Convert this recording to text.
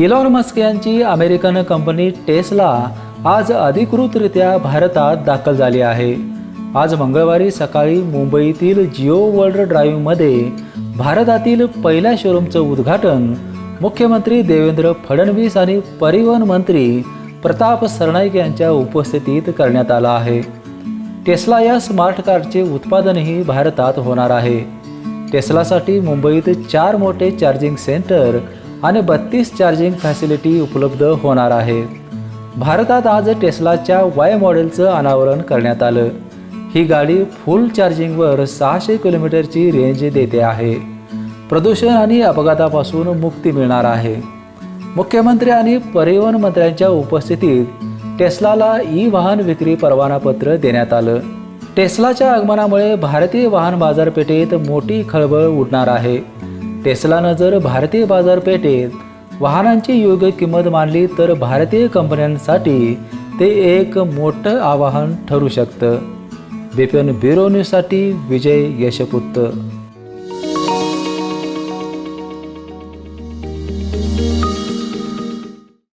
Elon Musk यांची American company Tesla आज अधिकृतरित्या भारतात दाखल झाली आहे. आज मंगळवारी सकाळी मुंबईतील जिओ वर्ल्ड ड्राईव्हमध्ये भारतातील पहिल्या शोरूमचं उद्घाटन मुख्यमंत्री देवेंद्र फडणवीस आणि परिवहन मंत्री प्रताप सरनाईक यांच्या उपस्थितीत करण्यात आलं आहे. टेस्ला या स्मार्ट कारचे उत्पादनही भारतात होणार आहे. टेस्लासाठी मुंबईत चार मोठे चार्जिंग सेंटर आणि बत्तीस चार्जिंग फॅसिलिटी उपलब्ध होणार आहे. भारतात आज टेस्लाच्या वाय मॉडेलचं अनावरण करण्यात आलं. ही गाडी फुल चार्जिंगवर सहाशे किलोमीटरची रेंज देते आहे. प्रदूषण आणि अपघातापासून मुक्ती मिळणार आहे. मुख्यमंत्री आणि परिवहन मंत्र्यांच्या उपस्थितीत टेस्लाला ई वाहन विक्री परवानापत्र देण्यात आलं. टेस्लाच्या आगमनामुळे भारतीय वाहन बाजारपेठेत मोठी खळबळ उडणार आहे. टेस्लानं जर भारतीय बाजारपेठेत वाहनांची योग्य किंमत मानली तर भारतीय कंपन्यांसाठी ते एक मोठं आवाहन ठरू शकतं. बिपिन ब्युरो न्यूजसाठी विजय यशपुत्त